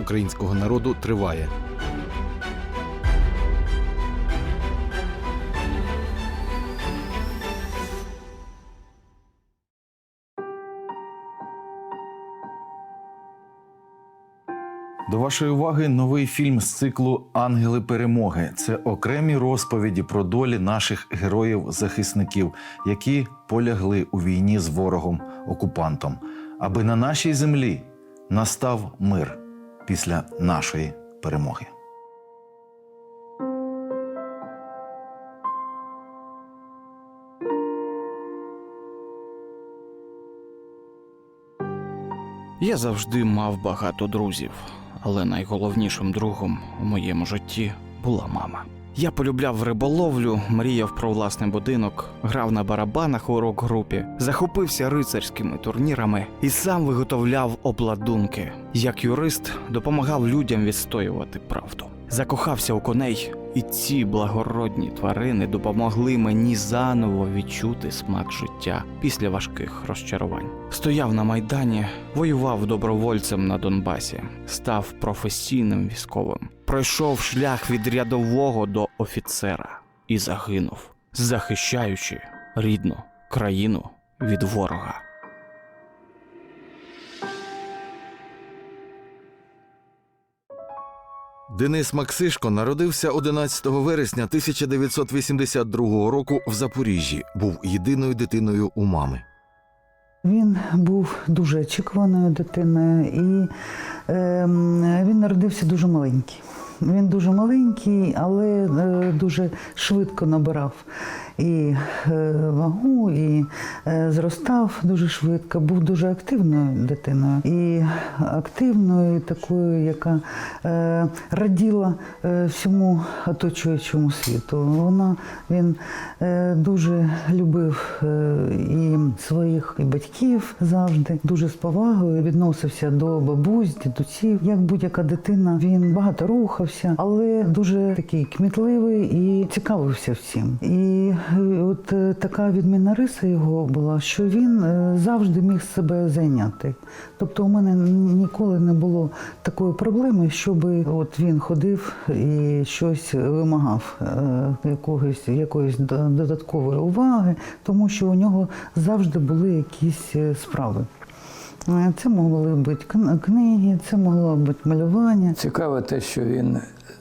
українського народу триває. До вашої уваги новий фільм з циклу Ангели перемоги. Це окремі розповіді про долі наших героїв-захисників, які полягли у війні з ворогом окупантом, аби на нашій землі настав мир після нашої перемоги. Я завжди мав багато друзів, але найголовнішим другом у моєму житті була мама. Я полюбляв риболовлю, мріяв про власний будинок, грав на барабанах у рок-групі, захопився рицарськими турнірами і сам виготовляв обладунки. Як юрист допомагав людям відстоювати правду. Закохався у коней, і ці благородні тварини допомогли мені заново відчути смак життя після важких розчарувань. Стояв на майдані, воював добровольцем на Донбасі, став професійним військовим, пройшов шлях від рядового до офіцера і загинув, захищаючи рідну країну від ворога. Денис Максишко народився 11 вересня 1982 року в Запоріжжі. Був єдиною дитиною у мами. Він був дуже очікуваною дитиною, і е, він народився дуже маленький. Він дуже маленький, але е, дуже швидко набирав і е, вагу, і е, зростав дуже швидко, був дуже активною дитиною. І активною, такою, яка е, раділа всьому оточуючому світу. Вона він дуже любив і своїх і батьків завжди, дуже з повагою відносився до бабусь, дідусів. Як будь-яка дитина, він багато рухався, але дуже такий кмітливий і цікавився всім. І от е, така відмінна риса його була, що він е, завжди міг себе зайняти. Тобто у мене ніколи не було такої проблеми, щоб от він ходив і щось вимагав е, якогось, якоїсь додаткової уваги, тому що у нього завжди були якісь справи. Це могли бути книги, це могло бути малювання. Цікаво те, що він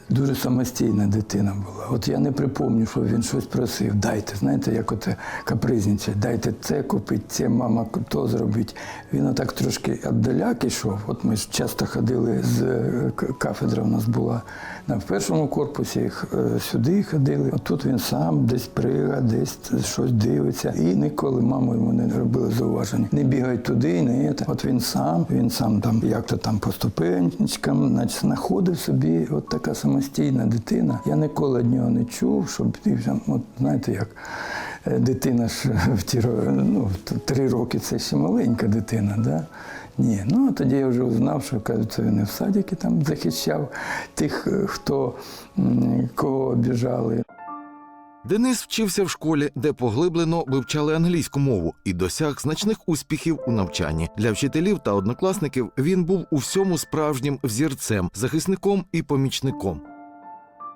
Дуже самостійна дитина була. От я не припомню, що він щось просив. Дайте, знаєте, як от капризничать, дайте це купити, це мама то зробить. Він отак трошки віддаляк ішов. От ми ж часто ходили з е, к- кафедра. У нас була на першому корпусі, е, сюди ходили. От тут він сам десь прига, десь щось дивиться. І ніколи мама йому не робила зауваження. Не бігай туди, не це. От він сам, він сам там як-то там по ступенечкам, значить, знаходив собі от така самостійна дитина. Я ніколи від нього не чув, щоб ти от знаєте, як. е, Дитина ж в ті ну, в три роки це ще маленька дитина, да? Ні, ну а тоді я вже узнав, що кажуть, він і в садіки там захищав тих, е, хто кого обіжали. Денис вчився в школі, де поглиблено вивчали англійську мову і досяг значних успіхів у навчанні. Для вчителів та однокласників він був у всьому справжнім взірцем, захисником і помічником.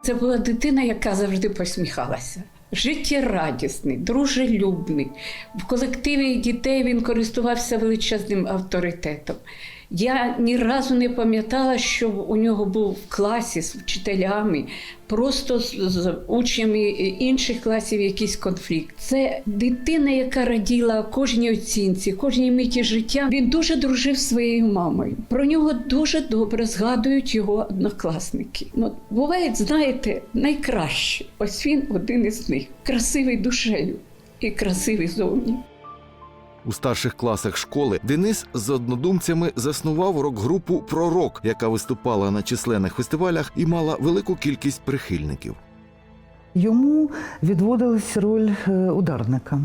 Це була дитина, яка завжди посміхалася. Життєрадісний, дружелюбний. В колективі дітей він користувався величезним авторитетом. Я ні разу не пам'ятала, що у нього був в класі з вчителями, просто з, з учнями інших класів якийсь конфлікт. Це дитина, яка раділа кожній оцінці, кожній миті життя. Він дуже дружив своєю мамою. Про нього дуже добре згадують його однокласники. Ну, бувають, знаєте, найкраще. Ось він один із них. Красивий душею і красивий зовні. У старших класах школи Денис з однодумцями заснував рок-групу Пророк, яка виступала на численних фестивалях і мала велику кількість прихильників. Йому відводилась роль е, ударника.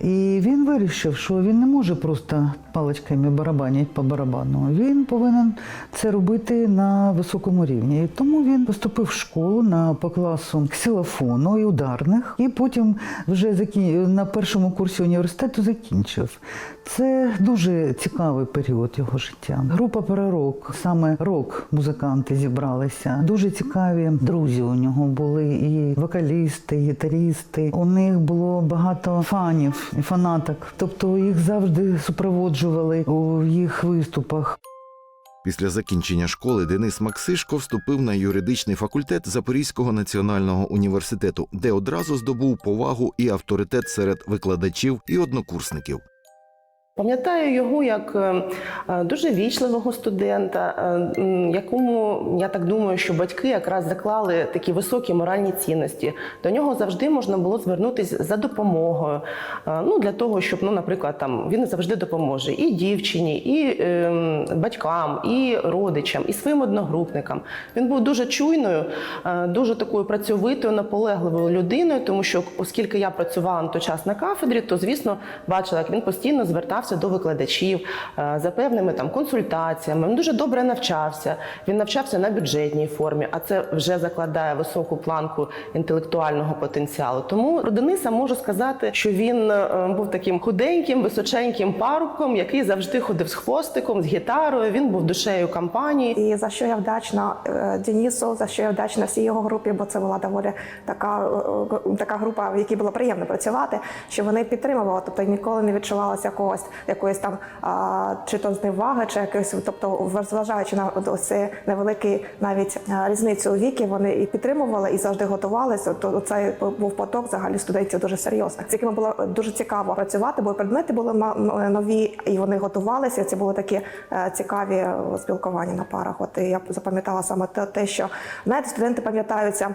І він вирішив, що він не може просто паличками барабанять по барабану. Він повинен це робити на високому рівні. І тому він поступив в школу на по класу ксилофону і ударних, і потім вже закін... на першому курсі університету закінчив. Це дуже цікавий період його життя. Група пророк, саме рок-музиканти зібралися. Дуже цікаві друзі у нього були і вокалісти, і гітарісти. У них було багато фанів фанаток. Тобто їх завжди супроводжували у їх виступах. Після закінчення школи Денис Максишко вступив на юридичний факультет Запорізького національного університету, де одразу здобув повагу і авторитет серед викладачів і однокурсників. Пам'ятаю його як е, е, дуже вічливого студента, е, якому я так думаю, що батьки якраз заклали такі високі моральні цінності. До нього завжди можна було звернутися за допомогою. Ну для того, щоб, ну, наприклад, там він завжди допоможе і дівчині, і е, батькам, і родичам, і своїм одногрупникам. Він був дуже чуйною, дуже такою працьовитою, наполегливою людиною, тому що оскільки я працювала на той час на кафедрі, то звісно бачила, як він постійно звертався до викладачів е, за певними там консультаціями. Він дуже добре навчався. Він навчався на бюджетній формі, а це вже закладає високу планку інтелектуального потенціалу. Тому про Дениса можу сказати, що він е, був таким худеньким, височеньким парубком, який завжди ходив з хвостиком, з гітарою. Він був душею компанії. І за що я вдячна е, Денісу, за що я вдячна всій його групі, бо це була доволі така, така група, в якій було приємно працювати, що вони підтримували, тобто ніколи не відчувалося якогось якоїсь там а, чи то зневаги, чи якось, тобто, зважаючи на ось цей невеликий навіть різницю у віки, вони і підтримували, і завжди готувалися. То цей був поток взагалі студентів дуже серйозний. З якими було дуже цікаво працювати, бо предмети були нові, і вони готувалися. Це були такі е, цікаві е, спілкування на парах. От і я запам'ятала саме те, що знаєте, студенти пам'ятаються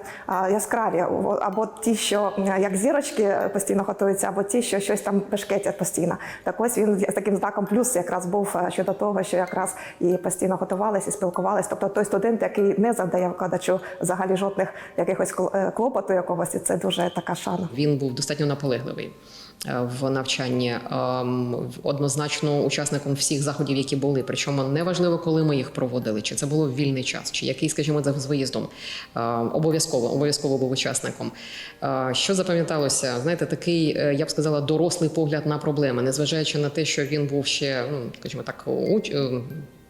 яскраві або ті, що як зірочки постійно готуються, або ті, що щось там пешкетять постійно. Так ось він з таким знаком плюс якраз був е, щодо того, що якраз і постійно готувалися, і спілкувалися. Тобто той студент, який не завдає викладачу взагалі жодних якихось е, клопоту якогось, і це дуже така шана. Він був достатньо наполегливий в навчанні, ем, однозначно учасником всіх заходів, які були. Причому неважливо, коли ми їх проводили, чи це було вільний час, чи який, скажімо, з виїздом. Е, Обов'язково обов'язково був учасником. Е, Що запам'яталося? Знаєте, такий, е, я б сказала, дорослий погляд на проблеми, незважаючи на те, що він був ще, ну скажімо так, уч- е,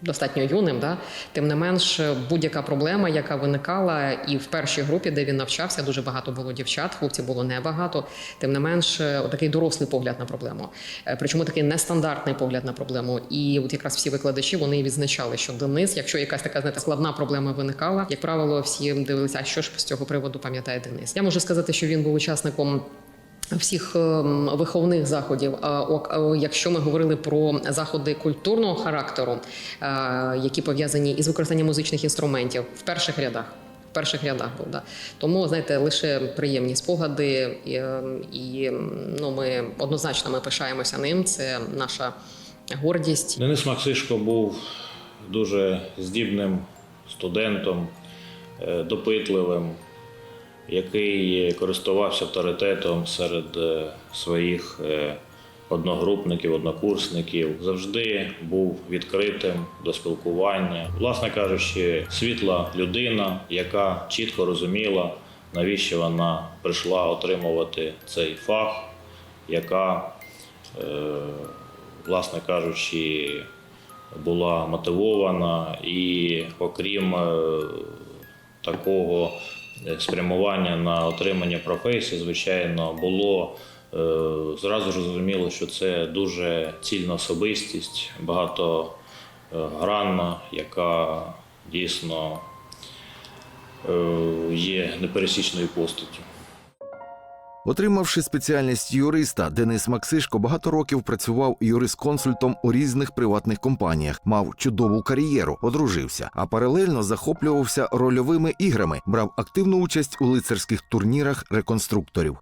достатньо юним, да? тим не менш, будь-яка проблема, яка виникала, і в першій групі, де він навчався, дуже багато було дівчат, хлопців було небагато. Тим не менш, такий дорослий погляд на проблему. Е, Причому такий нестандартний погляд на проблему. І от якраз всі викладачі вони відзначали, що Денис, якщо якась така знаєте, складна проблема виникала, як правило, всі дивилися, а що ж з цього приводу пам'ятає Денис. Я можу сказати, що він був учасником. Всіх ем, виховних заходів. Якщо ми говорили про заходи культурного характеру, е, які пов'язані із використанням музичних інструментів в перших рядах. В перших рядах був да. Тому знаєте, лише приємні спогади, і, ем, і ем, ну ми однозначно ми пишаємося ним. Це наша гордість. Денис Максишко був дуже здібним студентом, е, допитливим, який користувався авторитетом серед е, своїх е, одногрупників, однокурсників. Завжди був відкритим до спілкування. Власне кажучи, світла людина, яка чітко розуміла, навіщо вона прийшла отримувати цей фах, яка е, власне кажучи, була мотивована і, окрім такого спрямування на отримання професії, звичайно, було е, зразу зрозуміло, що це дуже цільна особистість, багатогранна, яка дійсно е, є непересічною постаттю. Отримавши спеціальність юриста, Денис Максишко багато років працював юрисконсультом у різних приватних компаніях, мав чудову кар'єру, одружився, а паралельно захоплювався рольовими іграми, брав активну участь у лицарських турнірах реконструкторів.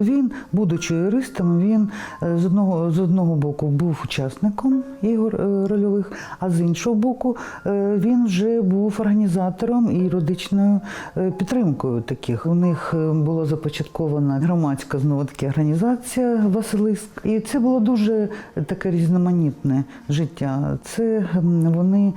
Він, будучи юристом, він е, з одного, з одного боку був учасником ігор е, рольових, а з іншого боку, е, він вже був організатором і юридичною підтримкою таких. У них була започаткована громадська знову таки організація Василиск. І це було дуже таке різноманітне життя. Це вони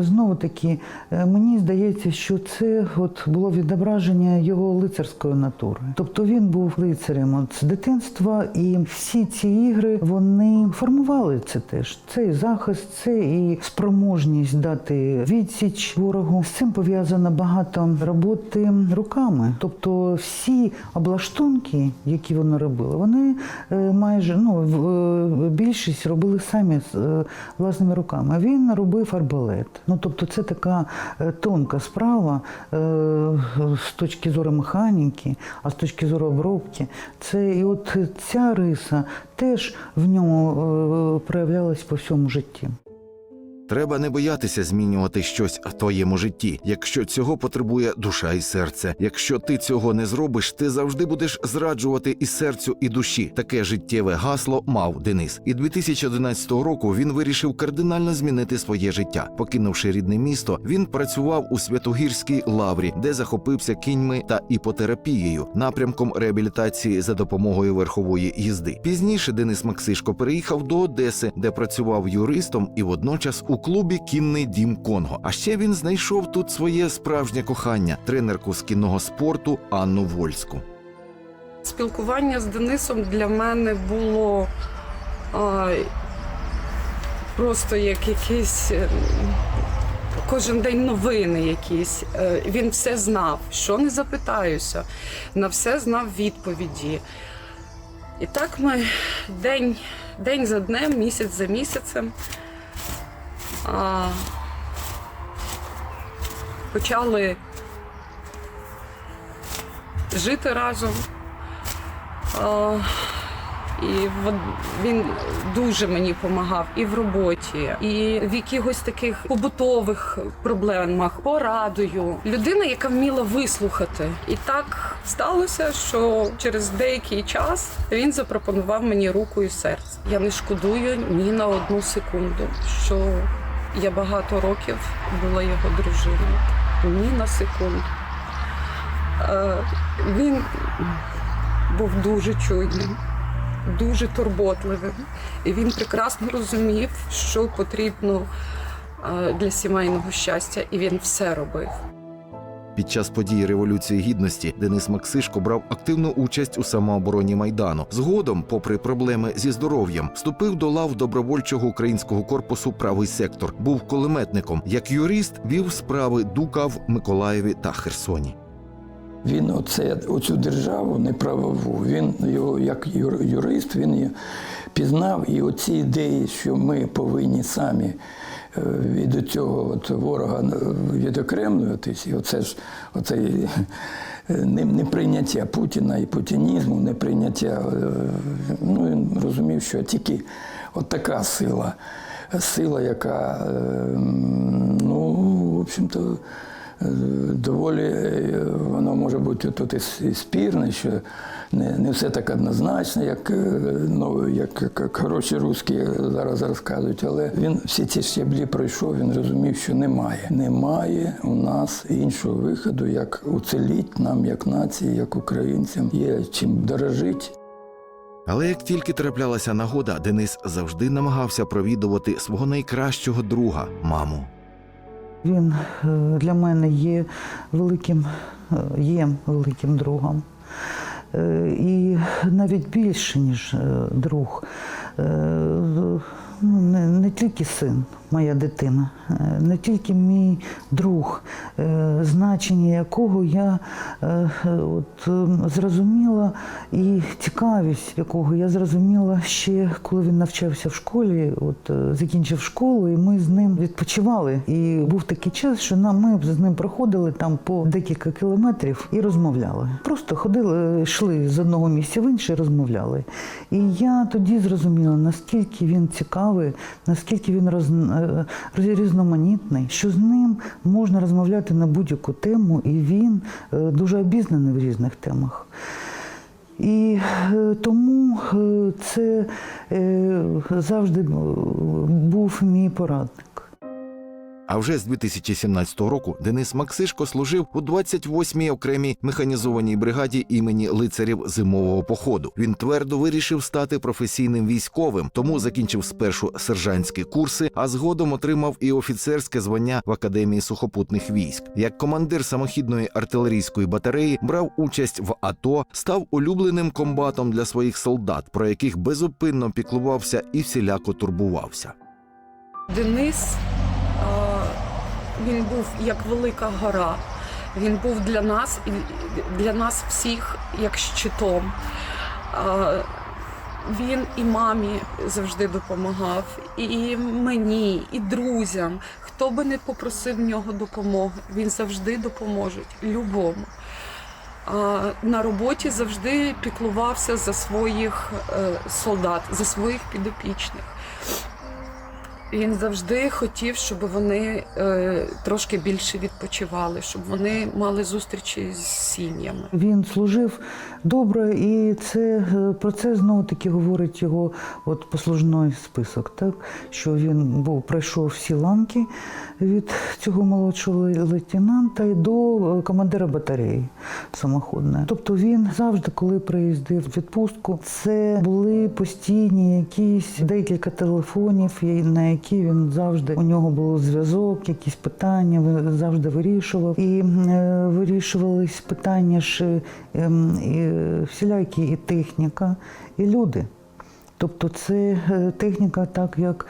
знову таки, мені здається, що це от було відображення його лицарської натури. Тобто він був лицарем з дитинства, і всі ці ігри вони формували це теж. Це і захист, це і спроможність дати відсіч ворогу. З цим пов'язано багато роботи руками. Тобто всі облаштунки, які вони робили, вони е, майже ну е, більшість робили самі з е, власними руками. Він робив арбалет. Ну тобто, це така тонка справа з точки зору механіки, а з точки зору обробки. Це і от ця риса теж в ньому е, проявлялась по всьому житті. Треба не боятися змінювати щось в твоєму житті, якщо цього потребує душа і серце. Якщо ти цього не зробиш, ти завжди будеш зраджувати і серцю, і душі. Таке життєве гасло мав Денис. І 2011 року він вирішив кардинально змінити своє життя. Покинувши рідне місто, він працював у Святогірській лаврі, де захопився кіньми та іпотерапією, напрямком реабілітації за допомогою верхової їзди. Пізніше Денис Максишко переїхав до Одеси, де працював юристом і водночас у клубі Кінний дім Конго. А ще він знайшов тут своє справжнє кохання тренерку з кінного спорту Анну Вольську. Спілкування з Денисом для мене було а, просто як якийсь е, кожен день новини якісь. Е, Він все знав, що не запитаюся, на все знав відповіді. І так ми день, день за днем, місяць за місяцем. А, почали жити разом. А, І він дуже мені допомагав і в роботі, і в якихось таких побутових проблемах, порадою. Людина, яка вміла вислухати. І так сталося, що через деякий час він запропонував мені руку і серце. Я не шкодую ні на одну секунду, що я багато років була його дружиною. Ні на секунду. Е, Він був дуже чуйним, дуже турботливим. І він прекрасно розумів, що потрібно е, для сімейного щастя, і він все робив. Під час подій Революції Гідності Денис Максишко брав активну участь у самообороні майдану. Згодом, попри проблеми зі здоров'ям, вступив до лав добровольчого українського корпусу Правий сектор. Був кулеметником. Як юрист вів справи Дука в Миколаєві та Херсоні. Він оце, оцю державу неправову, він його як юр- юрист, він пізнав. І оці ідеї, що ми повинні самі від цього от ворога е, відокремлюватись, і оце ж оце е, неприйняття Путіна і путінізму, неприйняття. е, Ну, він розумів, що тільки от така сила, сила, яка, е, ну, в общем-то, Е, доволі е, воно може бути тут і спірне, що не, не все так однозначно, як, е, ну, як, як, хороші русські зараз розказують. Але він всі ці щеблі пройшов, він розумів, що немає. Немає у нас іншого виходу, як уцеліть нам, як нації, як українцям. Є чим дорожити. Але як тільки траплялася нагода, Денис завжди намагався провідувати свого найкращого друга маму. Він е, для мене є великим, е, є великим другом. Е, І навіть більше, ніж друг. Ну, Не, не тільки син, моя дитина, е, не тільки мій друг, е, значення якого я е, от, е, зрозуміла, і цікавість якого я зрозуміла ще коли він навчався в школі, от закінчив школу, і ми з ним відпочивали. І був такий час, що нам ми з ним проходили там по декілька кілометрів і розмовляли. Просто ходили, йшли з одного місця в інше, розмовляли. І я тоді зрозуміла, наскільки він цікавий, наскільки він роз, е, різноманітний, що з ним можна розмовляти на будь-яку тему, і він е, дуже обізнаний в різних темах. І е, тому це завжди був мій порадник. А вже з 2017 року Денис Максишко служив у 28-й окремій механізованій бригаді імені лицарів зимового походу. Він твердо вирішив стати професійним військовим, тому закінчив спершу сержантські курси, а згодом отримав і офіцерське звання в академії сухопутних військ. Як командир самохідної артилерійської батареї брав участь в АТО, став улюбленим комбатом для своїх солдат, про яких безупинно піклувався і всіляко турбувався. Денис він був як велика гора. Він був для нас для нас всіх як щитом. Він і мамі завжди допомагав, і мені, і друзям. Хто би не попросив нього допомоги, він завжди допоможе любому. На роботі завжди піклувався за своїх е, солдат, за своїх підопічних. Він завжди хотів, щоб вони е, трошки більше відпочивали, щоб вони мали зустрічі з сім'ями. Він служив добре, і це е, про це знову таки говорить його от послужний список, так що він був пройшов всі ланки від цього молодшого лейтенанта і до е, командира батареї самоходної. Тобто він завжди, коли приїздив в відпустку, це були постійні якісь декілька телефонів, на які він завжди у нього був зв'язок, якісь питання завжди вирішував. І е, вирішувались питання ж ем, і всілякі і техніка, і люди. Тобто це е, техніка, так як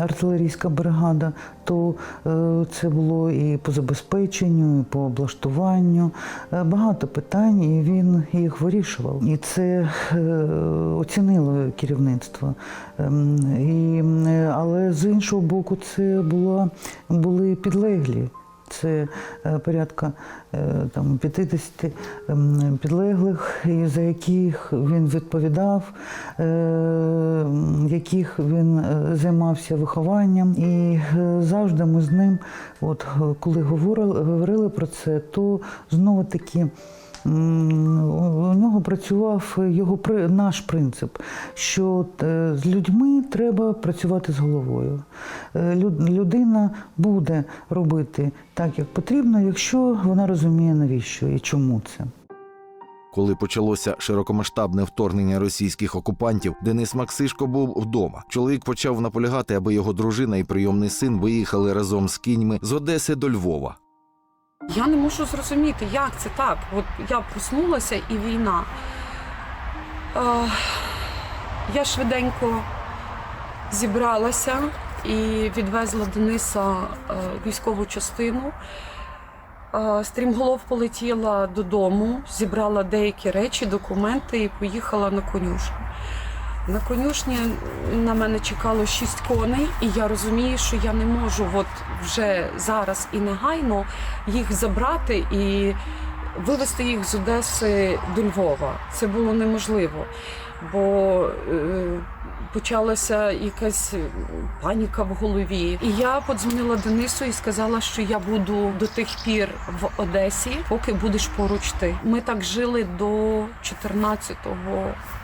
артилерійська бригада, то е, це було і по забезпеченню, і по облаштуванню. Е, Багато питань, і він їх вирішував. І це оцінило керівництво. Ем, І, але з іншого боку, це було, були підлеглі. Це е, порядка е, там 50 ем, підлеглих, за яких він відповідав, е, яких він займався вихованням. І завжди ми з ним, от коли говорили, говорили про це, то знову таки. У нього працював його наш принцип, що е, з людьми треба працювати з головою. Е, Людина буде робити так, як потрібно, якщо вона розуміє навіщо і чому це. Коли почалося широкомасштабне вторгнення російських окупантів, Денис Максишко був вдома. Чоловік почав наполягати, аби його дружина і прийомний син виїхали разом з кіньми з Одеси до Львова. Я не можу зрозуміти, як це так. От я проснулася і війна. Е, я швиденько зібралася і відвезла Дениса е, військову частину. Е, Стрімголов полетіла додому, зібрала деякі речі, документи і поїхала на конюшню. На конюшні на мене чекало шість коней, і я розумію, що я не можу от вже зараз і негайно їх забрати і вивезти їх з Одеси до Львова. Це було неможливо, бо е, почалася якась паніка в голові. І я подзвонила Денису і сказала, що я буду до тих пір в Одесі, поки будеш поруч ти. Ми так жили до 14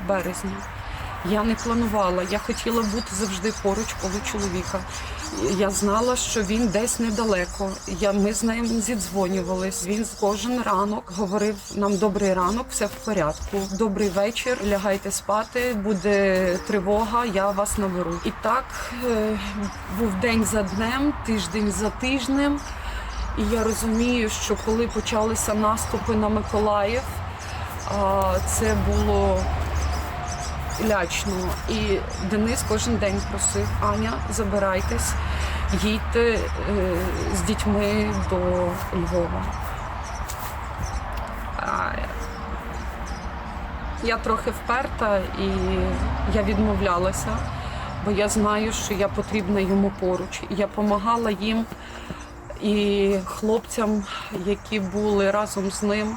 березня. Я не планувала. Я хотіла бути завжди поруч коло чоловіка. Я знала, що він десь недалеко. Я ми з ним зідзвонювались. Він кожен ранок говорив нам добрий ранок, все в порядку. Добрий вечір, лягайте спати, буде тривога, я вас наберу. І так е, був день за днем, тиждень за тижнем. І я розумію, що коли почалися наступи на Миколаїв, це було лячно. І Денис кожен день просив: Аня, забирайтесь, їдьте е, з дітьми до Львова. Я трохи вперта і я відмовлялася, бо я знаю, що я потрібна йому поруч. Я допомагала їм і хлопцям, які були разом з ним.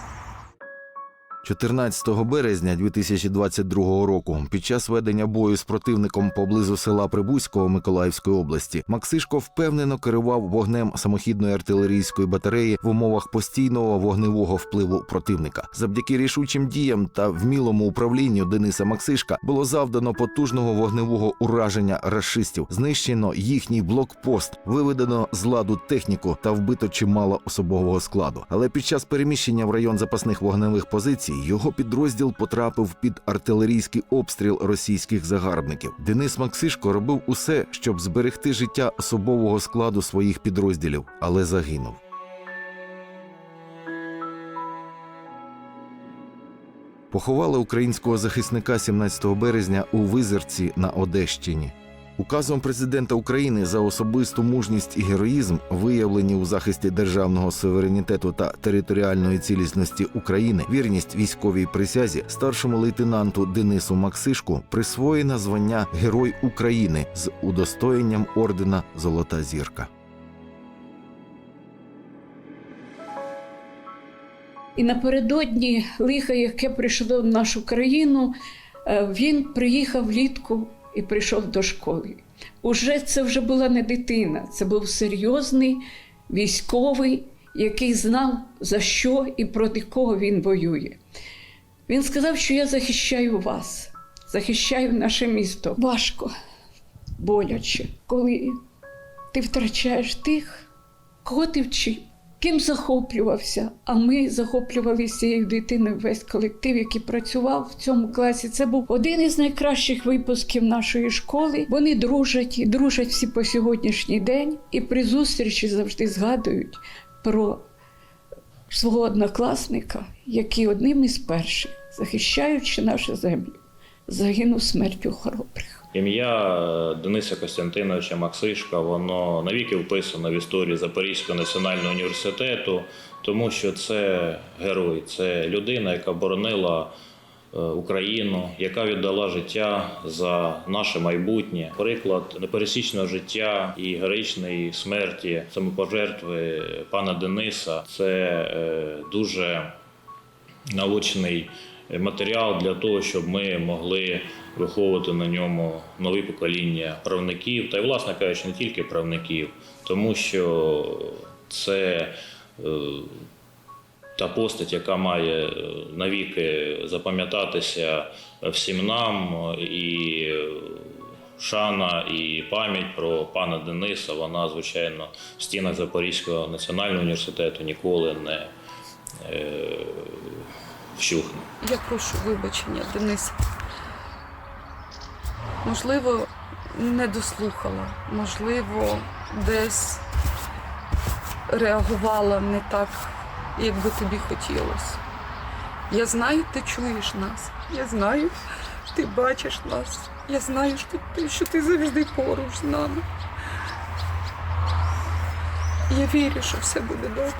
14 березня 2022 року, під час ведення бою з противником поблизу села Прибузького Миколаївської області, Максишко впевнено керував вогнем самохідної артилерійської батареї в умовах постійного вогневого впливу противника. Завдяки рішучим діям та вмілому управлінню Дениса Максишка було завдано потужного вогневого ураження рашистів, знищено їхній блокпост, виведено з ладу техніку та вбито чимало особового складу. Але під час переміщення в район запасних вогневих позицій його підрозділ потрапив під артилерійський обстріл російських загарбників. Денис Максишко робив усе, щоб зберегти життя особового складу своїх підрозділів, але загинув. Поховали українського захисника 17 березня у Визерці на Одещині. Указом президента України за особисту мужність і героїзм, виявлені у захисті державного суверенітету та територіальної цілісності України, вірність військовій присязі, старшому лейтенанту Денису Максишку присвоєно звання Герой України з удостоєнням ордена Золота зірка. І напередодні лиха, яке прийшло в нашу країну, е, він приїхав влітку і прийшов до школи. Уже це вже була не дитина, це був серйозний військовий, який знав, за що і проти кого він воює. Він сказав, що я захищаю вас, захищаю наше місто. Важко, боляче, коли ти втрачаєш тих, кого ти вчив, ким захоплювався. А ми захоплювалися цією дитиною весь колектив, який працював в цьому класі. Це був один із найкращих випусків нашої школи. Вони дружать і дружать всі по сьогоднішній день, і при зустрічі завжди згадують про свого однокласника, який одним із перших, захищаючи нашу землю, загинув смертю хоробрих. Ім'я е, Дениса Костянтиновича Максишка, воно навіки вписано в історії Запорізького національного університету, тому що це герой, це людина, яка боронила е, Україну, яка віддала життя за наше майбутнє. Приклад непересічного життя і героїчної смерті самопожертви пана Дениса це е, дуже наочний матеріал для того, щоб ми могли виховувати на ньому нові покоління правників, та й, власне кажучи, не тільки правників, тому що це е, та постать, яка має е, навіки запам'ятатися всім нам, і е, шана і пам'ять про пана Дениса, вона, звичайно, в стінах Запорізького національного університету ніколи не вщухне. Я прошу вибачення, Денис. Можливо, не дослухала, можливо, десь реагувала не так, як би тобі хотілося. Я знаю, ти чуєш нас. Я знаю, ти бачиш нас. Я знаю, що ти, що ти завжди поруч з нами. Я вірю, що все буде добре.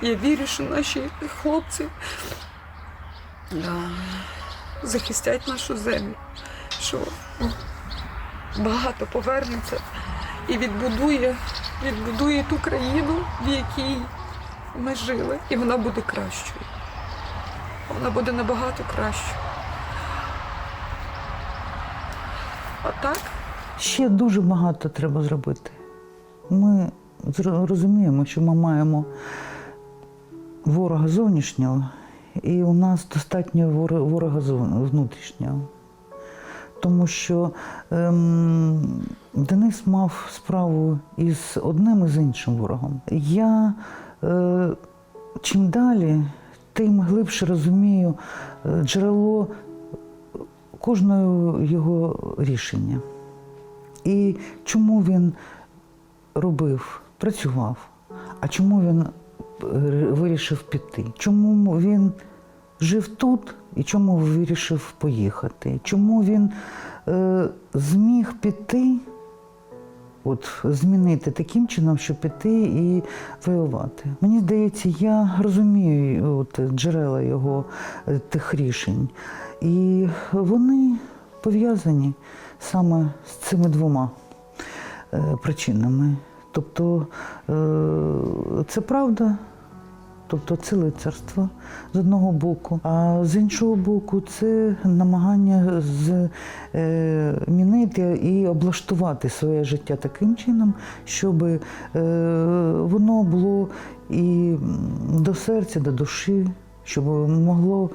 Я вірю, що наші хлопці захистять нашу землю, що багато повернеться і відбудує, відбудує ту країну, в якій ми жили, і вона буде кращою. Вона буде набагато кращою. А так, Ще дуже багато треба зробити. Ми розуміємо, що ми маємо ворога зовнішнього, і у нас достатньо ворога внутрішнього. Тому що ем, Денис мав справу із одним і з іншим ворогом. Я е, чим далі, тим глибше розумію е, джерело кожного його рішення. І чому він робив, працював, а чому він е, вирішив піти? Чому він жив тут і чому вирішив поїхати? Чому він е, зміг піти, от змінити таким чином, щоб піти і воювати? Мені здається, я розумію от, джерела його е, тих рішень. І вони пов'язані саме з цими двома е, причинами. Тобто е, це правда, тобто це лицарство з одного боку, а з іншого боку, це намагання змінити і облаштувати своє життя таким чином, щоб е, воно було і до серця, до душі. Щоб могло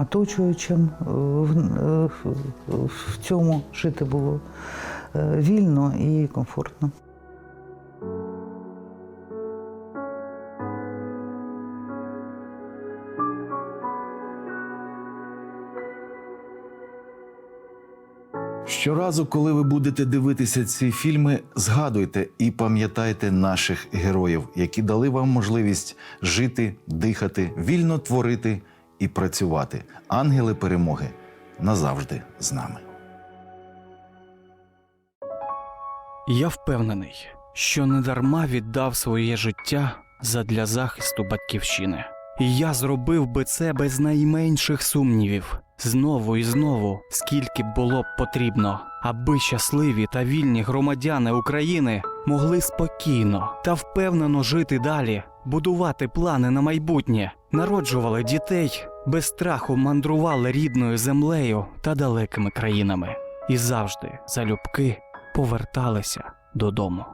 оточуючим е, в, е, цьому жити було е, вільно і комфортно. Щоразу, коли ви будете дивитися ці фільми, згадуйте і пам'ятайте наших героїв, які дали вам можливість жити, дихати, вільно творити і працювати. Ангели перемоги назавжди з нами. Я впевнений, що недарма віддав своє життя задля захисту батьківщини. Я зробив би це без найменших сумнівів, знову і знову, скільки б було б потрібно, аби щасливі та вільні громадяни України могли спокійно та впевнено жити далі, будувати плани на майбутнє, народжували дітей, без страху мандрували рідною землею та далекими країнами, і завжди залюбки поверталися додому.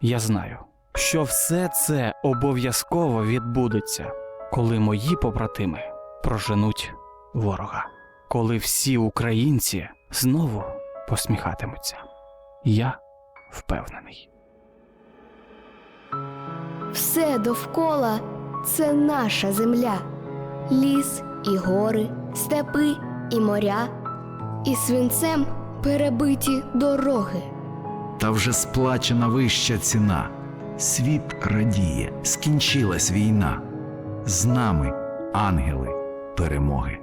Я знаю, що все це обов'язково відбудеться, коли мої побратими проженуть ворога, коли всі українці знову посміхатимуться. Я впевнений. Все довкола це наша земля, ліс і гори, степи і моря, і свинцем перебиті дороги. Та вже сплачена вища ціна. Світ радіє, скінчилась війна. З нами ангели перемоги.